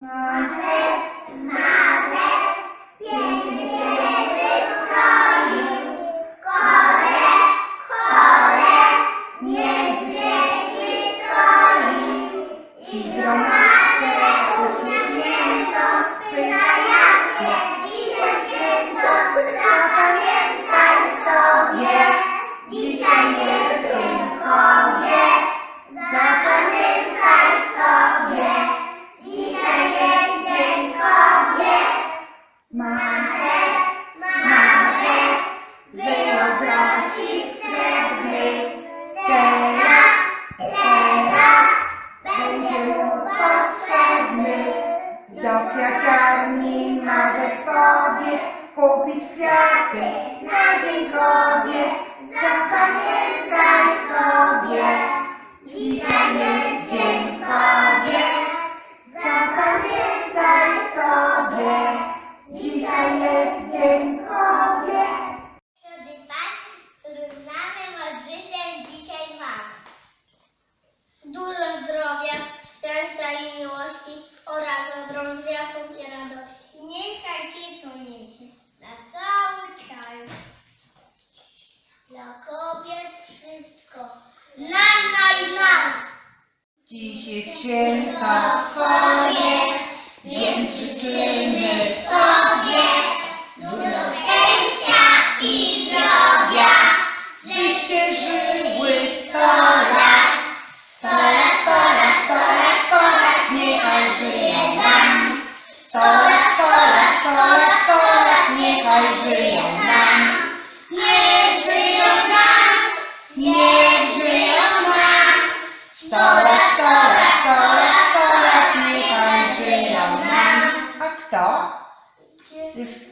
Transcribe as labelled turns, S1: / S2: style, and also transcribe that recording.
S1: Marzec, marzec, piękny się. Kole, kole, niedźwiedzi stoi. I gromadkę uśmiechniętą pyta jakie dzisiaj święto. Sobie, dzisiaj Marzec, marzec, wyobrazi srebrny. Teraz, teraz będzie mu potrzebny.
S2: Do kwiaciarni marzec powie, kupić kwiaty
S1: Na dzień kobiet kobiet.
S3: Wtedy Pani, którym mamy życzeń dzisiaj mamy. Dużo zdrowia, szczęścia i miłości oraz od rąk wiatrów i radości. Niechaj się to niesie na cały kraj. Dla kobiet wszystko. Nam, nam.
S2: Dziś jest święta Twoje, więc życzymy Yes.